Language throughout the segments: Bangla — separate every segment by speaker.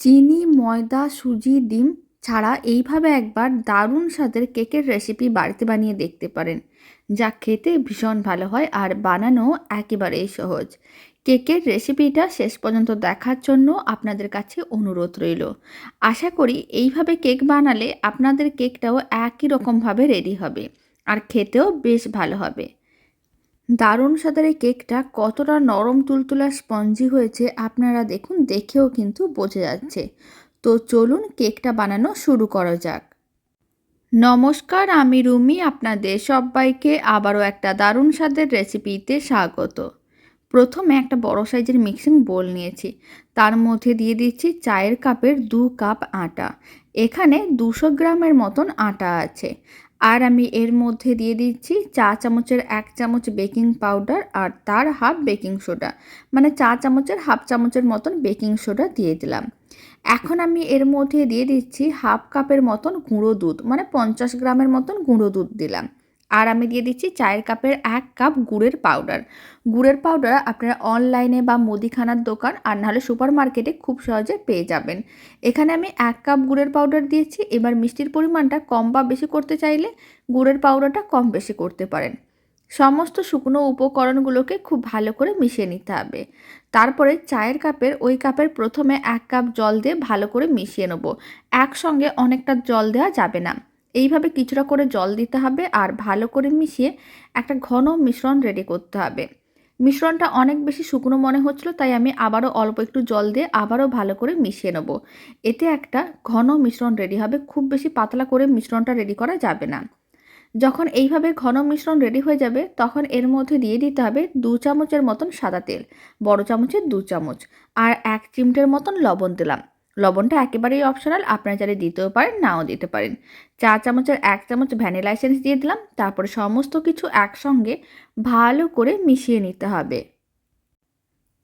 Speaker 1: চিনি, ময়দা, সুজি, ডিম ছাড়া এইভাবে একবার দারুণ স্বাদের কেকের রেসিপি বাড়িতে বানিয়ে দেখতে পারেন। যা খেতে ভীষণ ভালো হয় আর বানানো একেবারেই সহজ। কেকের রেসিপিটা শেষ পর্যন্ত দেখার জন্য আপনাদের কাছে অনুরোধ রইল। আশা করি এইভাবে কেক বানালে আপনাদের কেকটাও একই রকমভাবে রেডি হবে আর খেতেও বেশ ভালো হবে। দারুণ স্বাদের এই কেকটা কতটা নরম তুলতুলা স্পঞ্জি হয়েছে আপনারা দেখুন, দেখেও কিন্তু বোঝা যাচ্ছে। তো চলুন কেকটা বানানো শুরু করা যাক। নমস্কার, আমি রুমি, আপনাদের সবাইকে আবারও একটা দারুণ স্বাদের রেসিপিতে স্বাগত। প্রথমে একটা বড় সাইজের মিক্সিং বোল নিয়েছি। তার মধ্যে দিয়ে দিচ্ছি চায়ের কাপের দু কাপ আটা। এখানে দুশো গ্রামের মতন আটা আছে। আর আমি এর মধ্যে দিয়ে দিচ্ছি চা চামচের এক চামচ বেকিং পাউডার আর তার হাফ বেকিং সোডা। মানে চা চামচের হাফ চামচের মতন বেকিং সোডা দিয়ে দিলাম। এখন আমি এর মধ্যে দিয়ে দিচ্ছি হাফ কাপের মতন গুঁড়ো দুধ মানে পঞ্চাশ গ্রামের মতন গুঁড়ো দুধ দিলাম। আর আমি দিয়ে দিচ্ছি চায়ের কাপের এক কাপ গুড়ের পাউডার। গুড়ের পাউডার আপনারা অনলাইনে বা মুদিখানার দোকান আর নাহলে সুপার মার্কেটে খুব সহজে পেয়ে যাবেন। এখানে আমি এক কাপ গুড়ের পাউডার দিয়েছি। এবার মিষ্টির পরিমাণটা কম বা বেশি করতে চাইলে গুড়ের পাউডারটা কম বেশি করতে পারেন। সমস্ত শুকনো উপকরণগুলোকে খুব ভালো করে মিশিয়ে নিতে হবে। তারপরে চায়ের কাপের ওই কাপের প্রথমে এক কাপ জল দিয়ে ভালো করে মিশিয়ে নেব। একসঙ্গে অনেকটা জল দেওয়া যাবে না। এইভাবে কিছুটা করে জল দিতে হবে আর ভালো করে মিশিয়ে একটা ঘন মিশ্রণ রেডি করতে হবে। মিশ্রণটা অনেক বেশি শুকনো মনে হচ্ছিল, তাই আমি আবারও অল্প একটু জল দিয়ে আবারও ভালো করে মিশিয়ে নেব। এতে একটা ঘন মিশ্রণ রেডি হবে, খুব বেশি পাতলা করে মিশ্রণটা রেডি করা যাবে না। যখন এইভাবে ঘন মিশ্রণ রেডি হয়ে যাবে, তখন এর মধ্যে দিয়ে দিতে হবে দু চামচের মতন সাদা তেল, বড় চামচের দু চামচ, আর এক চিমটের মতন লবণ দিলাম। লবণটা একেবারেই অপশনাল আপনারা চাইলে দিতেও পারেন, নাও দিতে পারেন। চা চামচের এক চামচ ভ্যানিলা এসেন্স দিয়ে দিলাম, তারপরে সমস্ত কিছু একসঙ্গে ভালো করে মিশিয়ে নিতে হবে।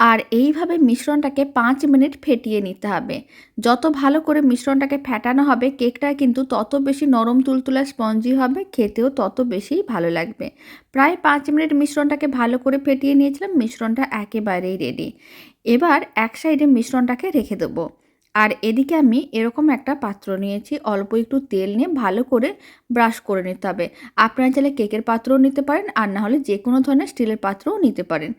Speaker 1: আর এইভাবে মিশ্রণটাকে পাঁচ মিনিট ফেটিয়ে নিতে হবে। যত ভালো করে মিশ্রণটাকে ফেটানো হবে, কেকটা কিন্তু তত বেশি নরম তুলতুলা স্পঞ্জি হবে, খেতেও তত বেশি ভালো লাগবে। প্রায় পাঁচ মিনিট মিশ্রণটাকে ভালো করে ফেটিয়ে নিয়েছিলাম, মিশ্রণটা একেবারেই রেডি এবার এক সাইডে মিশ্রণটাকে রেখে দেবো। আর এদিকে আমি এরকম একটা পাত্র নিয়েছি, অল্প একটু তেল নিয়ে ভালো করে ব্রাশ করে নিতে হবে। আপনারা চাইলে কেকের পাত্রও নিতে পারেন, আর না হলে যে কোনো ধরনের স্টিলের পাত্রও নিতে পারেন।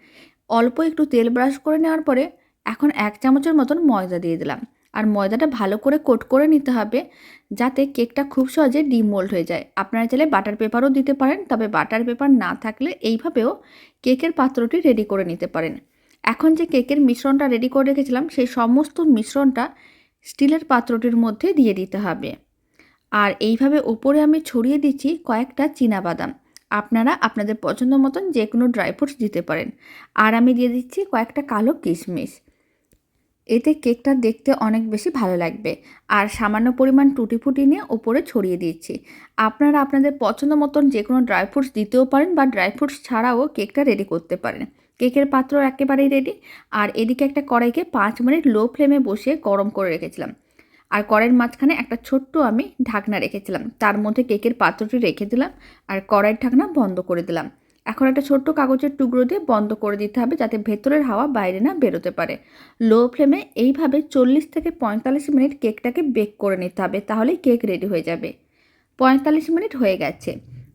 Speaker 1: অল্প একটু তেল ব্রাশ করে নেওয়ার পরে এখন এক চামচের মতন ময়দা দিয়ে দিলাম। আর ময়দাটা ভালো করে কোট করে নিতে হবে, যাতে কেকটা খুব সহজে ডিমোল্ড হয়ে যায়। আপনারা চাইলে বাটার পেপারও দিতে পারেন, তবে বাটার পেপার না থাকলে এইভাবেও কেকের পাত্রটি রেডি করে নিতে পারেন। এখন যে কেকের মিশ্রণটা রেডি করে রেখেছিলাম, সেই সমস্ত মিশ্রণটা স্টিলের পাত্রটির মধ্যে দিয়ে দিতে হবে। আর এইভাবে ওপরে আমি ছড়িয়ে দিচ্ছি কয়েকটা বাদাম আপনারা আপনাদের পছন্দ মতন যে কোনো ড্রাই ফ্রুটস দিতে পারেন। আর আমি দিয়ে দিচ্ছি কয়েকটা কালো কিশমিশ। এতে কেকটা দেখতে অনেক বেশি ভালো লাগবে। আর সামান্য পরিমাণ টুটি ফুটি নিয়ে ওপরে ছড়িয়ে দিচ্ছি। আপনারা আপনাদের পছন্দ মতন যে কোনো ড্রাই ফ্রুটস দিতেও পারেন বা ড্রাই ফ্রুটস ছাড়াও কেকটা রেডি করতে পারেন। কেকের পাত্র একেবারেই রেডি আর এদিকে একটা কড়াইকে পাঁচ মিনিট লো ফ্লেমে বসিয়ে গরম করে রেখেছিলাম। আর কড়াইয়ের মাঝখানে একটা ছোট্ট আমি ঢাকনা রেখেছিলাম। তার মধ্যে কেকের পাত্রটি রেখে দিলাম আর কড়াইয়ের ঢাকনা বন্ধ করে দিলাম। এখন একটা ছোট্ট কাগজের টুকরো দিয়ে বন্ধ করে দিতে হবে যাতে ভেতরের হাওয়া বাইরে না বেরোতে পারে। লো ফ্লেমে এইভাবে চল্লিশ থেকে পঁয়তাল্লিশ মিনিট কেকটাকে বেক করে নিতে হবে, তাহলেই কেক রেডি হয়ে যাবে। পঁয়তাল্লিশ মিনিট হয়ে গেছে।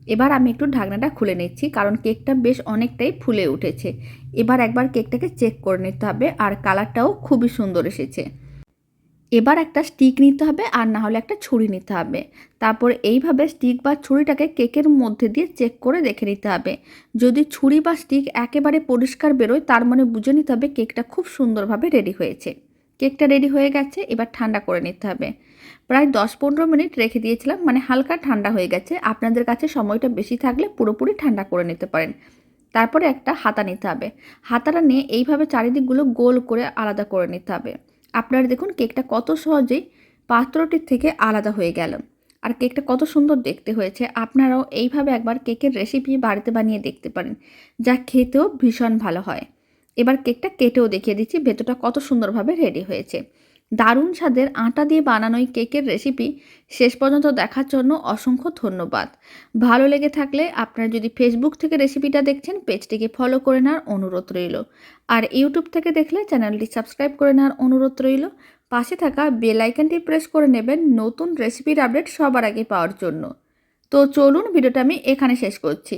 Speaker 1: এবার আমি একটু ঢাকনাটা খুলে নিচ্ছি, কারণ কেকটা বেশ অনেকটাই ফুলে উঠেছে। এবার একবার কেকটাকে চেক করে নিতে হবে, আর কালারটাও খুবই সুন্দর এসেছে। এবার একটা স্টিক নিতে হবে, আর না হলে একটা ছুরি নিতে হবে। তারপর এইভাবে স্টিক বা ছুরিটাকে কেকের মধ্যে দিয়ে চেক করে দেখে নিতে হবে। যদি ছুরি বা স্টিক একেবারে পরিষ্কার বেরোয়, তার মানে বুঝে নিতে হবে কেকটা খুব সুন্দরভাবে রেডি হয়েছে। কেকটা রেডি হয়ে গেছে, এবার ঠান্ডা করে নিতে হবে। প্রায় দশ পনেরো মিনিট রেখে দিয়েছিলাম মানে হালকা ঠান্ডা হয়ে গেছে। আপনাদের কাছে সময়টা বেশি থাকলে পুরোপুরি ঠান্ডা করে নিতে পারেন। তারপরে একটা হাতা নিতে হবে। হাতাটা নিয়ে এইভাবে চারিদিকগুলো গোল করে আলাদা করে নিতে হবে। আপনারা দেখুন, কেকটা কত সহজেই পাত্রটির থেকে আলাদা হয়ে গেল। আর কেকটা কত সুন্দর দেখতে হয়েছে। আপনারাও এইভাবে একবার কেকের রেসিপি বাড়িতে বানিয়ে দেখতে পারেন, যা খেতেও ভীষণ ভালো হয়। এবার কেকটা কেটেও দেখিয়ে দিচ্ছি, ভেতরটা কত সুন্দরভাবে রেডি হয়েছে। দারুণ স্বাদের আটা দিয়ে বানানো এই কেকের রেসিপি শেষ পর্যন্ত দেখার জন্য অসংখ্য ধন্যবাদ। ভালো লেগে থাকলে আপনারা যদি ফেসবুক থেকে রেসিপিটা দেখছেন পেজটিকে ফলো করে নেওয়ার অনুরোধ রইল। আর ইউটিউব থেকে দেখলে চ্যানেলটি সাবস্ক্রাইব করে নেওয়ার অনুরোধ রইল। পাশে থাকা বেল আইকনটি প্রেস করে নেবেন নতুন রেসিপির আপডেট সবার আগে পাওয়ার জন্য। তো চলুন ভিডিওটা আমি এখানে শেষ করছি।